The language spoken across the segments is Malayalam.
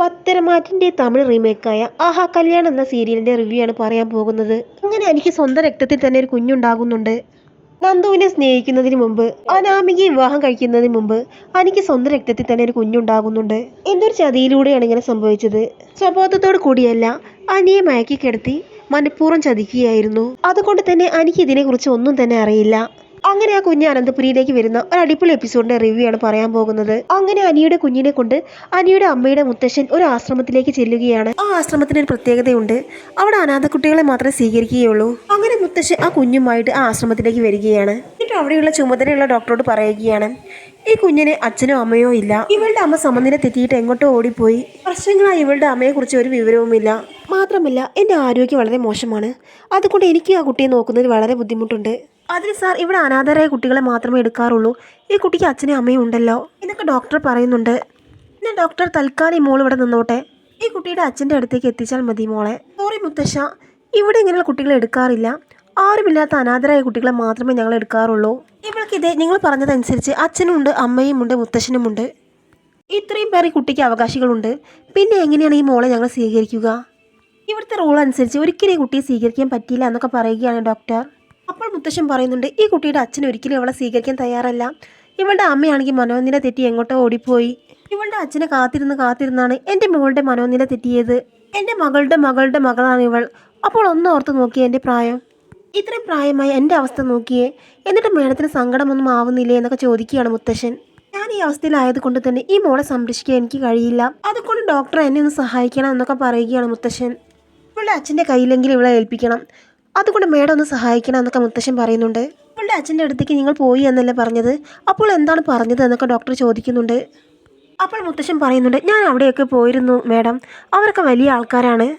പത്തരമാറ്റിന്റെ തമിഴ് റീമേക്കായ ആഹാ കല്യാണം എന്ന സീരിയലിന്റെ റിവ്യൂ ആണ് പറയാൻ പോകുന്നത്. അങ്ങനെ എനിക്ക് സ്വന്തം രക്തത്തിൽ തന്നെ ഒരു കുഞ്ഞുണ്ടാകുന്നുണ്ട്. നന്ദുവിനെ സ്നേഹിക്കുന്നതിന് മുമ്പ് അനാമികയെ വിവാഹം കഴിക്കുന്നതിന് മുമ്പ് എനിക്ക് സ്വന്തം രക്തത്തിൽ തന്നെ ഒരു കുഞ്ഞുണ്ടാകുന്നുണ്ട്. എന്തൊരു ചതിയിലൂടെയാണ് ഇങ്ങനെ സംഭവിച്ചത്. സ്വബോധത്തോട് കൂടിയല്ല അനിയെ മയക്കി കിടത്തി മനഃപൂർവം ചതിക്കുകയായിരുന്നു. അതുകൊണ്ട് തന്നെ എനിക്ക് ഇതിനെക്കുറിച്ച് ഒന്നും തന്നെ അറിയില്ല. അങ്ങനെ ആ കുഞ്ഞ് അനന്തപുരിയിലേക്ക് വരുന്ന ഒരു അടിപൊളി എപ്പിസോഡിന്റെ റിവ്യൂ ആണ് പറയാൻ പോകുന്നത്. അങ്ങനെ അനിയുടെ കുഞ്ഞിനെ കൊണ്ട് അനിയുടെ അമ്മയുടെ മുത്തശ്ശൻ ഒരു ആശ്രമത്തിലേക്ക് ചെല്ലുകയാണ്. ആ ആശ്രമത്തിന് ഒരു പ്രത്യേകതയുണ്ട്. അവിടെ അനാഥ കുട്ടികളെ മാത്രമേ സ്വീകരിക്കുകയുള്ളൂ. അങ്ങനെ മുത്തശ്ശൻ ആ കുഞ്ഞുമായിട്ട് ആ ആശ്രമത്തിലേക്ക് വരികയാണ്. എന്നിട്ട് അവിടെയുള്ള ചുമതലയുള്ള ഡോക്ടറോട് പറയുകയാണ് ഈ കുഞ്ഞിനെ അച്ഛനോ അമ്മയോ ഇല്ല. ഇവളുടെ അമ്മ സമനില തെറ്റിയിട്ട് എങ്ങോട്ടോ ഓടിപ്പോയി. വർഷങ്ങളായി ഇവളുടെ അമ്മയെ കുറിച്ച് ഒരു വിവരവുമില്ല. മാത്രമല്ല എന്റെ ആരോഗ്യം വളരെ മോശമാണ്. അതുകൊണ്ട് എനിക്ക് ആ കുട്ടിയെ നോക്കുന്നതിൽ വളരെ ബുദ്ധിമുട്ടുണ്ട്. അതിന് സാർ ഇവിടെ അനാഥരായ കുട്ടികളെ മാത്രമേ എടുക്കാറുള്ളൂ. ഈ കുട്ടിക്ക് അച്ഛനും അമ്മയും ഉണ്ടല്ലോ. എന്നൊക്കെ ഡോക്ടർ പറയുന്നുണ്ട്. ഞാൻ ഡോക്ടർ തൽക്കാലം മോൾ ഇവിടെ നിന്നോട്ടെ. ഈ കുട്ടിയുടെ അച്ഛന്റെ അടുത്തേക്ക് എത്തിച്ചാൽ മതി മോളെ. സോറി മുത്തശ്ശ. ഇവിടെ ഇങ്ങനെയുള്ള കുട്ടികളെ എടുക്കാറില്ല. ആരുമില്ലാത്ത അനാഥരായ കുട്ടികളെ മാത്രമേ ഞങ്ങൾ എടുക്കാറുള്ളൂ. ഇവൾക്കിതേ നിങ്ങൾ പറഞ്ഞതനുസരിച്ച് അച്ഛനുമുണ്ട് അമ്മയുമുണ്ട് മുത്തശ്ശനുമുണ്ട്. ഇത്രയും പേർ ഈ കുട്ടിക്ക് അവകാശികളുണ്ട്. പിന്നെ എങ്ങനെയാണ് ഈ മോളെ ഞങ്ങൾ സ്വീകരിക്കുക? ഇവിടുത്തെ റൂൾ അനുസരിച്ച് ഒരിക്കലും ഈ കുട്ടിയെ സ്വീകരിക്കാൻ പറ്റില്ല എന്നൊക്കെ പറയുകയാണ് ഡോക്ടർ അപ്പോൾ മുത്തശ്ശൻ പറയുന്നുണ്ട് ഈ കുട്ടിയുടെ അച്ഛൻ ഒരിക്കലും അവളെ സ്വീകരിക്കാൻ തയ്യാറല്ല. ഇവളുടെ അമ്മയാണെങ്കിൽ മനോനില തെറ്റി എങ്ങോട്ടോ ഓടിപ്പോയി. ഇവളുടെ അച്ഛനെ കാത്തിരുന്ന് കാത്തിരുന്നാണ് എന്റെ മോളുടെ മനോനില തെറ്റിയത്. എന്റെ മകളുടെ മകളുടെ മകളാണ് ഇവൾ. അപ്പോൾ ഒന്ന് ഓർത്ത് നോക്കിയേ എന്റെ പ്രായം. ഇത്രയും പ്രായമായി എന്റെ അവസ്ഥ നോക്കിയേ. എന്നിട്ട് മേഡത്തിന് സങ്കടമൊന്നും ആവുന്നില്ലേ എന്നൊക്കെ ചോദിക്കുകയാണ് മുത്തശ്ശൻ. ഞാൻ ഈ അവസ്ഥയിലായത് കൊണ്ട് തന്നെ ഈ മോളെ സംരക്ഷിക്കാൻ എനിക്ക് കഴിയില്ല. അതുകൊണ്ട് ഡോക്ടർ എന്നെ ഒന്ന് സഹായിക്കണം എന്നൊക്കെ പറയുകയാണ് മുത്തശ്ശൻ. ഇവളുടെ അച്ഛന്റെ കയ്യിലെങ്കിലും ഇവളെ ഏൽപ്പിക്കണം. അതുകൊണ്ട് മേഡം ഒന്ന് സഹായിക്കണം എന്നൊക്കെ മുത്തശ്ശൻ പറയുന്നുണ്ട്. അവളുടെ അച്ഛന്റെ അടുത്തേക്ക് നിങ്ങൾ പോയി എന്നല്ലേ പറഞ്ഞത്? അപ്പോൾ എന്താണ് പറഞ്ഞത് എന്നൊക്കെ ഡോക്ടർ ചോദിക്കുന്നുണ്ട്. അപ്പോൾ മുത്തശ്ശൻ പറയുന്നുണ്ട് ഞാൻ അവിടെയൊക്കെ പോയിരുന്നു മേഡം. അവരൊക്കെ വലിയ ആൾക്കാരാണ്.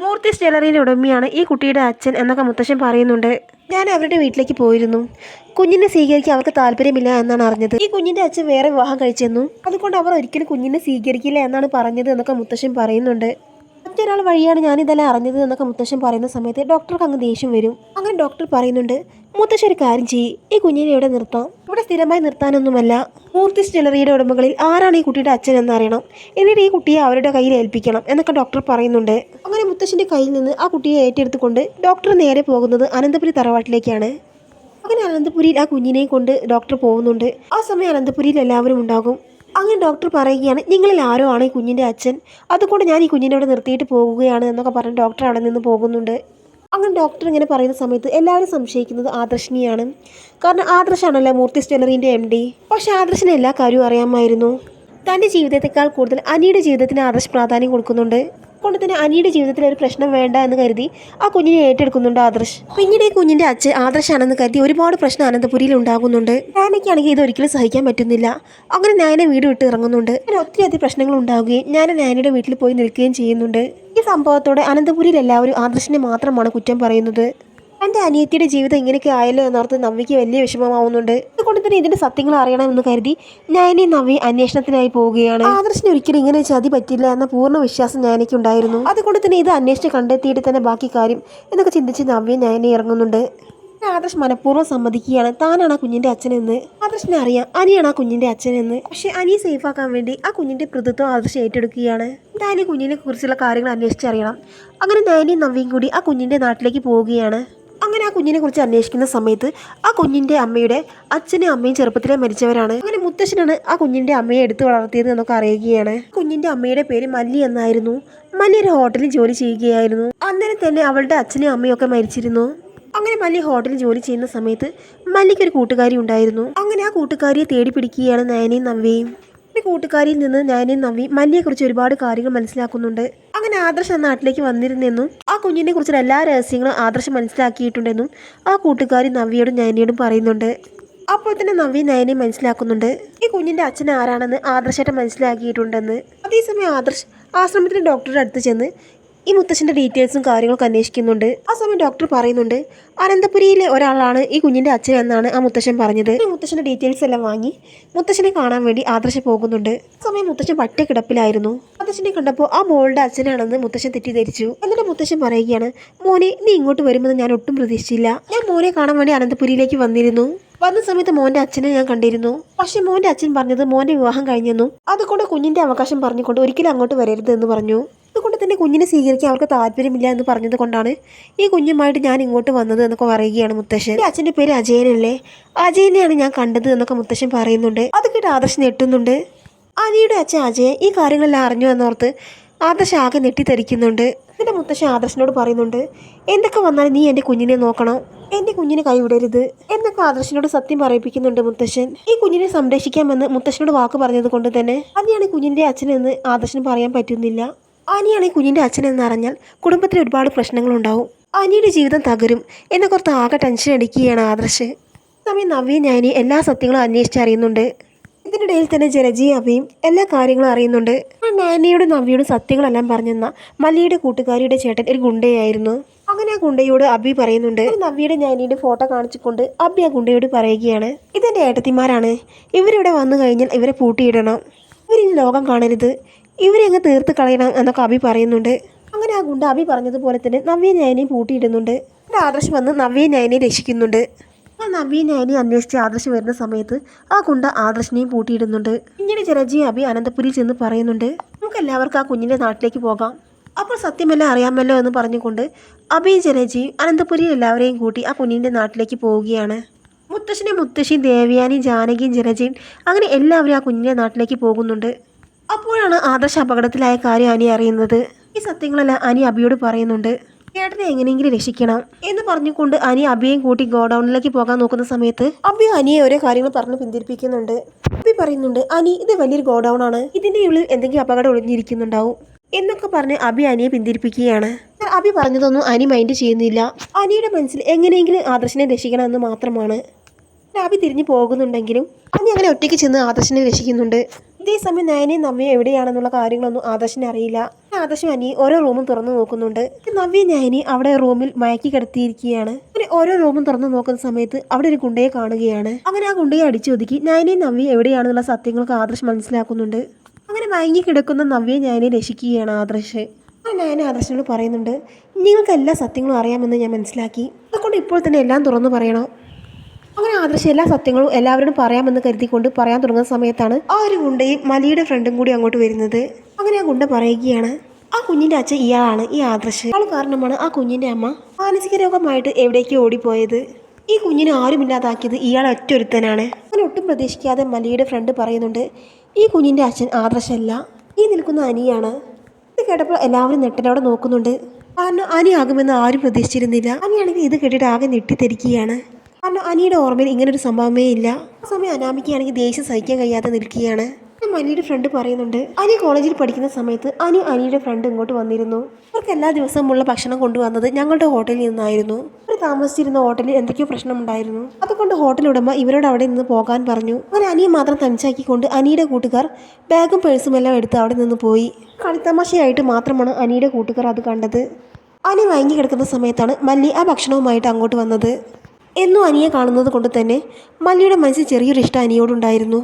മൂർത്തി ജ്വല്ലറിയുടെ ഉടമയാണ് ഈ കുട്ടിയുടെ അച്ഛൻ എന്നൊക്കെ മുത്തശ്ശൻ പറയുന്നുണ്ട്. ഞാൻ അവരുടെ വീട്ടിലേക്ക് പോയിരുന്നു. കുഞ്ഞിനെ സ്വീകരിക്കാൻ അവർക്ക് താല്പര്യമില്ല എന്നാണ് അറിഞ്ഞത്. ഈ കുഞ്ഞിന്റെ അച്ഛൻ വേറെ വിവാഹം കഴിച്ചെന്നു. അതുകൊണ്ട് അവർ ഒരിക്കലും കുഞ്ഞിനെ സ്വീകരിക്കില്ല എന്നാണ് പറഞ്ഞത് എന്നൊക്കെ മുത്തശ്ശൻ പറയുന്നുണ്ട്. മറ്റൊരാൾ വഴിയാണ് ഞാനിതെല്ലാം അറിഞ്ഞത് എന്നൊക്കെ മുത്തശ്ശൻ പറയുന്ന സമയത്ത് ഡോക്ടർക്ക് അങ്ങ് ദേഷ്യം വരും. അങ്ങനെ ഡോക്ടർ പറയുന്നുണ്ട് മുത്തശ്ശൻ ഒരു കാര്യം ചെയ്യ് ഈ കുഞ്ഞിനെ ഇവിടെ നിർത്താം. ഇവിടെ സ്ഥിരമായി നിർത്താനൊന്നുമല്ല. മൂർത്തി ജ്വല്ലറിയുടെ ഉടമകളിൽ ആരാണ് ഈ കുട്ടിയുടെ അച്ഛൻ എന്നറിയണം. എന്നിട്ട് ഈ കുട്ടിയെ അവരുടെ കയ്യിൽ ഏൽപ്പിക്കണം എന്നൊക്കെ ഡോക്ടർ പറയുന്നുണ്ട്. അങ്ങനെ മുത്തശ്ശന്റെ കയ്യിൽ നിന്ന് ആ കുട്ടിയെ ഏറ്റെടുത്തുകൊണ്ട് ഡോക്ടർ നേരെ പോകുന്നത് അനന്തപുരി തറവാട്ടിലേക്കാണ്. അങ്ങനെ അനന്തപുരിയിൽ ആ കുഞ്ഞിനെയും കൊണ്ട് ഡോക്ടർ പോകുന്നുണ്ട്. ആ സമയം അനന്തപുരിയിൽ എല്ലാവരും ഉണ്ടാകും. അങ്ങനെ ഡോക്ടർ പറയുകയാണ് നിങ്ങളിൽ ആരോ ആണ് ഈ കുഞ്ഞിന്റെ അച്ഛൻ? അതുകൊണ്ട് ഞാൻ ഈ കുഞ്ഞിനെ അവിടെ നിർത്തിയിട്ട് പോകുകയാണ് എന്നൊക്കെ പറഞ്ഞ് ഡോക്ടർ അവിടെ നിന്ന് പോകുന്നുണ്ട്. അങ്ങനെ ഡോക്ടർ ഇങ്ങനെ പറയുന്ന സമയത്ത് എല്ലാവരും സംശയിക്കുന്നത് ആദർശിനിയാണ്. കാരണം ആദർശാണല്ലോ മൂർത്തി ജ്വല്ലറിന്റെ എം ഡി പക്ഷേ ആദർശിന് എല്ലാ കാര്യവും അറിയാമായിരുന്നു. തന്റെ ജീവിതത്തെക്കാൾ കൂടുതൽ അനിയുടെ ജീവിതത്തിന് ആദർശ് പ്രാധാന്യം കൊടുക്കുന്നുണ്ട്. കൊണ്ട് തന്നെ അനിയുടെ ജീവിതത്തിൽ ഒരു പ്രശ്നം വേണ്ട എന്ന് കരുതി ആ കുഞ്ഞിനെ ഏറ്റെടുക്കുന്നുണ്ട് ആദർശ്. പിന്നീട് ഈ കുഞ്ഞിന്റെ അച്ഛൻ ആദർശാണെന്ന് കരുതി ഒരുപാട് പ്രശ്നം അനന്തപുരിയിൽ ഉണ്ടാകുന്നുണ്ട്. ഞാനൊക്കെയാണെങ്കിൽ ഇത് ഒരിക്കലും സഹിക്കാൻ പറ്റുന്നില്ല. അങ്ങനെ ഞാനെ വീട് വിട്ട് ഇറങ്ങുന്നുണ്ട്. അങ്ങനെ ഒത്തിരി അധികം പ്രശ്നങ്ങൾ ഉണ്ടാവുകയും ഞാൻ നാനയുടെ വീട്ടിൽ പോയി നിൽക്കുകയും ചെയ്യുന്നുണ്ട്. ഈ സംഭവത്തോടെ അനന്തപുരിയിൽ എല്ലാവരും ആദർശിനെ മാത്രമാണ് കുറ്റം പറയുന്നത്. എന്റെ അനിയത്തിയുടെ ജീവിതം ഇങ്ങനെയൊക്കെ ആയല്ലോ എന്നോർത്ത് നവ്യയ്ക്ക് വലിയ വിഷമമാവുന്നുണ്ട്. അതുകൊണ്ട് തന്നെ ഇതിന്റെ സത്യങ്ങൾ അറിയണമെന്ന് കരുതി ഞാനീ നവ്യ അന്വേഷണത്തിനായി പോവുകയാണ്. ആദർശിന് ഒരിക്കലും ഇങ്ങനെ ചതി പറ്റില്ല എന്ന പൂർണ വിശ്വാസം ഞാനെനിക്കുണ്ടായിരുന്നു അതുകൊണ്ട് തന്നെ ഇത് അന്വേഷിച്ച് കണ്ടെത്തിയിട്ട് തന്നെ ബാക്കി കാര്യം എന്നൊക്കെ ചിന്തിച്ച് നവ്യ ഞാനെ ഇറങ്ങുന്നുണ്ട്. ആദർശ് മനഃപൂർവം സമ്മതിക്കുകയാണ്. താനാണ് ആ കുഞ്ഞിന്റെ അച്ഛനെന്ന്. ആദർശിനെ അറിയാം. അനിയാണ് ആ കുഞ്ഞിന്റെ അച്ഛനെന്ന്. പക്ഷെ അനിയെ സേഫ് ആക്കാൻ വേണ്ടി ആ കുഞ്ഞിന്റെ പ്രതിത്വം ആദർശ് ഏറ്റെടുക്കുകയാണ്. ഈ കുഞ്ഞിനെ കുറിച്ചുള്ള കാര്യങ്ങൾ അന്വേഷിച്ചറിയണം. അങ്ങനെ നയനിയും നവ്യയും കൂടി ആ കുഞ്ഞിന്റെ നാട്ടിലേക്ക് പോവുകയാണ്. അങ്ങനെ ആ കുഞ്ഞിനെ കുറിച്ച് അന്വേഷിക്കുന്ന സമയത്ത് ആ കുഞ്ഞിന്റെ അമ്മയുടെ അച്ഛനും അമ്മയും ചെറുപ്പത്തിലെ മരിച്ചവരാണ്. അങ്ങനെ മുത്തശ്ശനാണ് ആ കുഞ്ഞിന്റെ അമ്മയെ എടുത്തു വളർത്തിയത് എന്നൊക്കെ അറിയുകയാണ്. കുഞ്ഞിന്റെ അമ്മയുടെ പേര് മല്ലി എന്നായിരുന്നു. മല്ലി ഒരു ഹോട്ടലിൽ ജോലി ചെയ്യുകയായിരുന്നു. അന്നേരം തന്നെ അവളുടെ അച്ഛനും അമ്മയും ഒക്കെ മരിച്ചിരുന്നു. അങ്ങനെ മല്ലി ഹോട്ടലിൽ ജോലി ചെയ്യുന്ന സമയത്ത് മല്ലിക്ക് ഒരു കൂട്ടുകാരി ഉണ്ടായിരുന്നു. അങ്ങനെ ആ കൂട്ടുകാരിയെ തേടി പിടിക്കുകയാണ് നയനയും നവ്യയും. ഈ കൂട്ടുകാരിയിൽ നിന്ന് നയനയും നവ്യയും മല്ലിയെക്കുറിച്ച് ഒരുപാട് കാര്യങ്ങൾ മനസ്സിലാക്കുന്നുണ്ട്. ആദർശ് നാട്ടിലേക്ക് വന്നിരുന്നെന്നും ആ കുഞ്ഞിനെ കുറിച്ചുള്ള എല്ലാ രഹസ്യങ്ങളും ആദർശ് മനസ്സിലാക്കിയിട്ടുണ്ടെന്നും ആ കൂട്ടുകാരി നവ്യയോടും നയനയോടും പറയുന്നുണ്ട്. അപ്പോൾ തന്നെ നവ്യ നയനെ മനസ്സിലാക്കുന്നുണ്ട്. ഈ കുഞ്ഞിന്റെ അച്ഛൻ ആരാണെന്ന് ആദർശായിട്ട് മനസ്സിലാക്കിയിട്ടുണ്ടെന്ന്. അതേസമയം ആദർശ് ആശ്രമത്തിലെ ഡോക്ടറുടെ അടുത്ത് ചെന്ന് ഈ മുത്തശ്ശന്റെ ഡീറ്റെയിൽസും കാര്യങ്ങളൊക്കെ അന്വേഷിക്കുന്നുണ്ട്. ആ സമയം ഡോക്ടർ പറയുന്നുണ്ട് അനന്തപുരിയിലെ ഒരാളാണ് ഈ കുഞ്ഞിന്റെ അച്ഛൻ എന്നാണ് ആ മുത്തശ്ശൻ പറഞ്ഞത്. ഈ മുത്തശ്ശന്റെ ഡീറ്റെയിൽസ് എല്ലാം വാങ്ങി മുത്തശ്ശനെ കാണാൻ വേണ്ടി ആദർശ പോകുന്നുണ്ട്. ആ സമയം മുത്തശ്ശൻ പറ്റ കിടപ്പിലായിരുന്നു മുത്തശ്ശനെ കണ്ടപ്പോൾ ആ മോളുടെ അച്ഛനാണെന്ന് മുത്തശ്ശൻ തെറ്റിദ്ധരിച്ചു. എന്നിട്ട് മുത്തശ്ശൻ പറയുകയാണ് മോനെ നീ ഇങ്ങോട്ട് വരുമെന്ന് ഞാൻ ഒട്ടും പ്രതീക്ഷിച്ചില്ല. ഞാൻ മോനെ കാണാൻ വേണ്ടി അനന്തപുരിയിലേക്ക് വന്നിരുന്നു. വന്ന സമയത്ത് മോന്റെ അച്ഛനെ ഞാൻ കണ്ടിരുന്നു. പക്ഷെ മോന്റെ അച്ഛൻ പറഞ്ഞത് മോന്റെ വിവാഹം കഴിഞ്ഞെന്നും അതുകൊണ്ട് കുഞ്ഞിന്റെ അവകാശം പറഞ്ഞുകൊണ്ട് ഒരിക്കലും അങ്ങോട്ട് വരരുത് എന്ന് പറഞ്ഞു. അതുകൊണ്ട് തന്നെ കുഞ്ഞിനെ സ്വീകരിക്കാൻ അവർക്ക് താല്പര്യമില്ല എന്ന് പറഞ്ഞത് കൊണ്ടാണ് ഈ കുഞ്ഞുമായിട്ട് ഞാൻ ഇങ്ങോട്ട് വന്നത് എന്നൊക്കെ പറയുകയാണ് മുത്തശ്ശൻ. എന്റെ അച്ഛന്റെ പേര് അജയനല്ലേ? അജയനെയാണ് ഞാൻ കണ്ടത് എന്നൊക്കെ മുത്തശ്ശൻ പറയുന്നുണ്ട്. അത് കേട്ട് ആദർശ് ഞെട്ടുന്നുണ്ട്. അനിയുടെ അച്ഛൻ അജയൻ ഈ കാര്യങ്ങളെല്ലാം അറിഞ്ഞു എന്നോർത്ത് ആദർശ് ആകെ നെട്ടിത്തെറിക്കുന്നുണ്ട് എന്നിട്ട് മുത്തശ്ശൻ ആദർശിനോട് പറയുന്നുണ്ട് എന്തൊക്കെ വന്നാലും നീ എന്റെ കുഞ്ഞിനെ നോക്കണം. എന്റെ കുഞ്ഞിനെ കൈവിടരുത് എന്നൊക്കെ ആദർശനോട് സത്യം പറയിപ്പിക്കുന്നുണ്ട് മുത്തശ്ശൻ. ഈ കുഞ്ഞിനെ സംരക്ഷിക്കാമെന്ന് മുത്തശ്ശനോട് വാക്ക് പറഞ്ഞത് കൊണ്ട് തന്നെ അനിയാണ് കുഞ്ഞിന്റെ അച്ഛനെന്ന് ആദർശന് പറയാൻ പറ്റുന്നില്ല. അനിയാണ് ഈ കുഞ്ഞിന്റെ അച്ഛനെന്ന് അറിഞ്ഞാൽ കുടുംബത്തിൽ ഒരുപാട് പ്രശ്നങ്ങളുണ്ടാവും. അനിയുടെ ജീവിതം തകരും എന്നെ കുറച്ച് ആകെ ടെൻഷൻ അടിക്കുകയാണ് ആദർശ്. സമയം നവ്യ ഞാനി എല്ലാ സത്യങ്ങളും അന്വേഷിച്ചറിയുന്നുണ്ട് ഇതിനിടയിൽ തന്നെ ജലജി അബിയും എല്ലാ കാര്യങ്ങളും അറിയുന്നുണ്ട്. നാനിയോടും നവ്യയോടും സത്യങ്ങളെല്ലാം പറഞ്ഞെന്ന മല്ലിയുടെ കൂട്ടുകാരിയുടെ ചേട്ടൻ ഒരു ഗുണ്ടയായിരുന്നു. അങ്ങനെ ആ ഗുണ്ടയോട് അബി പറയുന്നുണ്ട്. നവ്യയുടെ ഞാനിയുടെ ഫോട്ടോ കാണിച്ചുകൊണ്ട് അബി ആ ഗുണ്ടയോട് പറയുകയാണ്. ഇതെന്റെ ഏട്ടത്തിമാരാണ്. ഇവരിവിടെ വന്നു കഴിഞ്ഞാൽ ഇവരെ പൂട്ടിയിടണം. ഇവരിനി ലോകം കാണരുത്. ഇവരെ അങ്ങ് തീർത്ത് കളയണം എന്നൊക്കെ അബി പറയുന്നുണ്ട്. അങ്ങനെ ആ ഗുണ്ട അബി പറഞ്ഞതുപോലെ തന്നെ നവ്യ നയനെയും പൂട്ടിയിടുന്നുണ്ട്. ആദർശ് വന്ന് നവ്യ നയനെ രക്ഷിക്കുന്നുണ്ട്. ആ നവ്യ നയനെ അന്വേഷിച്ച് ആദർശ് വരുന്ന സമയത്ത് ആ ഗുണ്ട ആദർശിനെയും പൂട്ടിയിടുന്നുണ്ട്. ഇങ്ങനെ ചിരജി അബി അനന്തപുരിയിൽ ചെന്ന് പറയുന്നുണ്ട് നമുക്ക് എല്ലാവർക്കും ആ കുഞ്ഞിന്റെ നാട്ടിലേക്ക് പോകാം. അപ്പോൾ സത്യമെല്ലാം അറിയാമല്ലോ എന്ന് പറഞ്ഞുകൊണ്ട് അബി ജലജി അനന്തപുരിയിൽ എല്ലാവരെയും കൂട്ടി ആ കുഞ്ഞിന്റെ നാട്ടിലേക്ക് പോവുകയാണ്. മുത്തശ്ശനെ മുത്തശ്ശിയും ദേവയാനി ജാനകിയും ജലജയും അങ്ങനെ എല്ലാവരും ആ കുഞ്ഞിന്റെ നാട്ടിലേക്ക് പോകുന്നുണ്ട്. അപ്പോഴാണ് ആദർശ് അപകടത്തിലായ കാര്യം അനി അറിയുന്നത്. ഈ സത്യങ്ങളെല്ലാം അനി അബിയോട് പറയുന്നുണ്ട്. ചേട്ടനെ എങ്ങനെയെങ്കിലും രക്ഷിക്കണം എന്ന് പറഞ്ഞുകൊണ്ട് അനി അബിയെയും കൂട്ടി ഗോഡൌണിലേക്ക് പോകാൻ നോക്കുന്ന സമയത്ത് അബി അനിയെ ഓരോ കാര്യങ്ങൾ പറഞ്ഞ് പിന്തിരിപ്പിക്കുന്നുണ്ട്. അബി പറയുന്നുണ്ട് അനി ഇത് വലിയൊരു ഗോഡൌൺ ആണ് ഇതിന്റെ ഉള്ളിൽ എന്തെങ്കിലും അപകടം ഒളിഞ്ഞിരിക്കുന്നുണ്ടാവും. എന്നൊക്കെ പറഞ്ഞ് അബി അനിയെ പിന്തിരിപ്പിക്കുകയാണ്. അബി പറഞ്ഞതൊന്നും അനി മൈൻഡ് ചെയ്യുന്നില്ല. അനിയുടെ മനസ്സിൽ എങ്ങനെയെങ്കിലും ആദർശിനെ രക്ഷിക്കണമെന്ന് മാത്രമാണ്. രാബി തിരിഞ്ഞു പോകുന്നുണ്ടെങ്കിലും അനി അങ്ങനെ ഒറ്റയ്ക്ക് ചെന്ന് ആദർശിനെ രക്ഷിക്കുന്നുണ്ട്. ഇതേസമയം നയനയും നവ്യയും എവിടെയാണെന്നുള്ള കാര്യങ്ങളൊന്നും ആദർശിനെ അറിയില്ല. ആദർശം അനി ഓരോ റൂമും തുറന്നു നോക്കുന്നുണ്ട്. നവ്യ നയനി അവിടെ റൂമിൽ മയക്കി കിടത്തിയിരിക്കുകയാണ്. അങ്ങനെ ഓരോ റൂമും തുറന്നു നോക്കുന്ന സമയത്ത് അവിടെ ഒരു ഗുണ്ടയെ കാണുകയാണ്. അങ്ങനെ ആ ഗുണ്ടയെ അടിച്ചൊതുക്കി നയനയും നവ്യ എവിടെയാണെന്നുള്ള സത്യങ്ങൾക്ക് ആദർശ് മനസ്സിലാക്കുന്നുണ്ട്. അങ്ങനെ മയങ്ങി കിടക്കുന്ന നവ്യ ഞാനെ രക്ഷിക്കുകയാണ് ആദർശ്. ഞാൻ നയന ആദർശനോട് പറയുന്നുണ്ട് നിങ്ങൾക്ക് എല്ലാ സത്യങ്ങളും അറിയാമെന്ന് ഞാൻ മനസ്സിലാക്കി. അതുകൊണ്ട് ഇപ്പോൾ തന്നെ എല്ലാം തുറന്നു പറയണം. അങ്ങനെ ആദർശ എല്ലാ സത്യങ്ങളും എല്ലാവരോടും പറയാമെന്ന് കരുതിക്കൊണ്ട് പറയാൻ തുടങ്ങുന്ന സമയത്താണ് ആ ഒരു ഗുണ്ടയും മലിയുടെ ഫ്രണ്ടും കൂടി അങ്ങോട്ട് വരുന്നത്. അങ്ങനെ ആ ഗുണ്ട പറയുകയാണ് ആ കുഞ്ഞിന്റെ അച്ഛൻ ഇയാളാണ് ഈ ആദർശ്. ആൾ കാരണമാണ് ആ കുഞ്ഞിന്റെ അമ്മ മാനസിക രോഗമായിട്ട് എവിടേക്ക് ഓടിപ്പോയത്? ഈ കുഞ്ഞിനെ ആരുമില്ലാതാക്കിയത് ഇയാൾ ഒറ്റൊരുത്തനാണ്. അങ്ങനെ ഒട്ടും പ്രതീക്ഷിക്കാതെ മലിയുടെ ഫ്രണ്ട് പറയുന്നുണ്ട് ഈ കുഞ്ഞിന്റെ അച്ഛൻ ആദർശല്ല ഈ നിൽക്കുന്ന അനിയാണ്. ഇത് കേട്ടപ്പോൾ എല്ലാവരും നെട്ടലോടെ നോക്കുന്നുണ്ട്. കാരണം അനിയാകുമെന്ന് ആരും പ്രതീക്ഷിച്ചിരുന്നില്ല. അനിയാണെങ്കിൽ ഇത് കേട്ടിട്ട് ആകെ ഞെട്ടിത്തെരിക്കുകയാണ്. കാരണം അനിയുടെ ഓർമ്മയിൽ ഇങ്ങനെ ഒരു സംഭവമേ ഇല്ല. ആ സമയം അനാമിക്കാണെങ്കിൽ ദേഷ്യം സഹിക്കാൻ കഴിയാതെ നിൽക്കുകയാണ്. അനിയുടെ ഫ്രണ്ട് പറയുന്നുണ്ട് അനി കോളേജിൽ പഠിക്കുന്ന സമയത്ത് അനി അനിയുടെ ഫ്രണ്ട് ഇങ്ങോട്ട് വന്നിരുന്നു. അവർക്ക് എല്ലാ ദിവസവുമുള്ള ഭക്ഷണം കൊണ്ടുവന്നത് ഞങ്ങളുടെ ഹോട്ടലിൽ നിന്നായിരുന്നു. അവർ താമസിച്ചിരുന്ന ഹോട്ടലിൽ എന്തൊക്കെയോ പ്രശ്നമുണ്ടായിരുന്നു. അതുകൊണ്ട് ഹോട്ടൽ ഉടമ ഇവരോട് അവിടെ നിന്ന് പോകാൻ പറഞ്ഞു. അങ്ങനെ അനിയെ മാത്രം തനിച്ചാക്കിക്കൊണ്ട് അനിയുടെ കൂട്ടുകാർ ബാഗും പേഴ്സും എല്ലാം എടുത്ത് അവിടെ നിന്ന് പോയി. കളിത്തമാശയായിട്ട് മാത്രമാണ് അനിയുടെ കൂട്ടുകാർ അത് കണ്ടത്. അനി വാങ്ങി കിടക്കുന്ന സമയത്താണ് മല്ലി ആ ഭക്ഷണവുമായിട്ട് അങ്ങോട്ട് വന്നത്. എന്നും അനിയെ കാണുന്നത് കൊണ്ട് തന്നെ മല്ലിയുടെ മനസ്സിൽ ചെറിയൊരു ഇഷ്ടം അനിയോടുണ്ടായിരുന്നു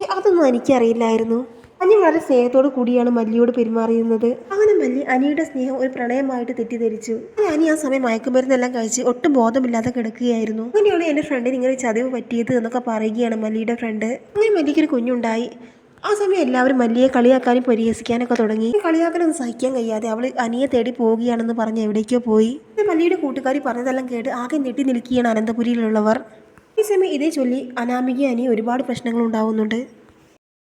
അതൊന്നും എനിക്കറിയില്ലായിരുന്നു അനി വളരെ സ്നേഹത്തോടു കൂടിയാണ് മല്ലിയോട് പെരുമാറിയിരുന്നത്. അങ്ങനെ മല്ലി അനിയുടെ സ്നേഹം ഒരു പ്രണയമായിട്ട് തെറ്റിദ്ധരിച്ചു. അനി ആ സമയം മയക്കുമരുന്നെല്ലാം കഴിച്ച് ഒട്ടും ബോധമില്ലാതെ കിടക്കുകയായിരുന്നു. അങ്ങനെയാണ് എന്റെ ഫ്രണ്ടിന് ഇങ്ങനെ ചതിവ് പറ്റിയത് എന്നൊക്കെ പറയുകയാണ് മല്ലിയുടെ ഫ്രണ്ട് അങ്ങനെ മല്ലിക്കൊരു കുഞ്ഞുണ്ടായി. ആ സമയം എല്ലാവരും മല്ലിയെ കളിയാക്കാനും പരിഹസിക്കാനൊക്കെ തുടങ്ങി. കളിയാക്കാനൊന്നും സഹിക്കാൻ കഴിയാതെ അവൾ അനിയെ തേടി പോവുകയാണെന്ന് പറഞ്ഞ് എവിടേക്കോ പോയി. മല്ലിയുടെ കൂട്ടുകാരി പറഞ്ഞതെല്ലാം കേട്ട് ആകെ ഞെട്ടി നിൽക്കുകയാണ് അനന്തപുരിയിലുള്ളവർ. ഈ സമയം ഇതേ ചൊല്ലി അനാമിക അനി ഒരുപാട് പ്രശ്നങ്ങൾ ഉണ്ടാവുന്നുണ്ട്.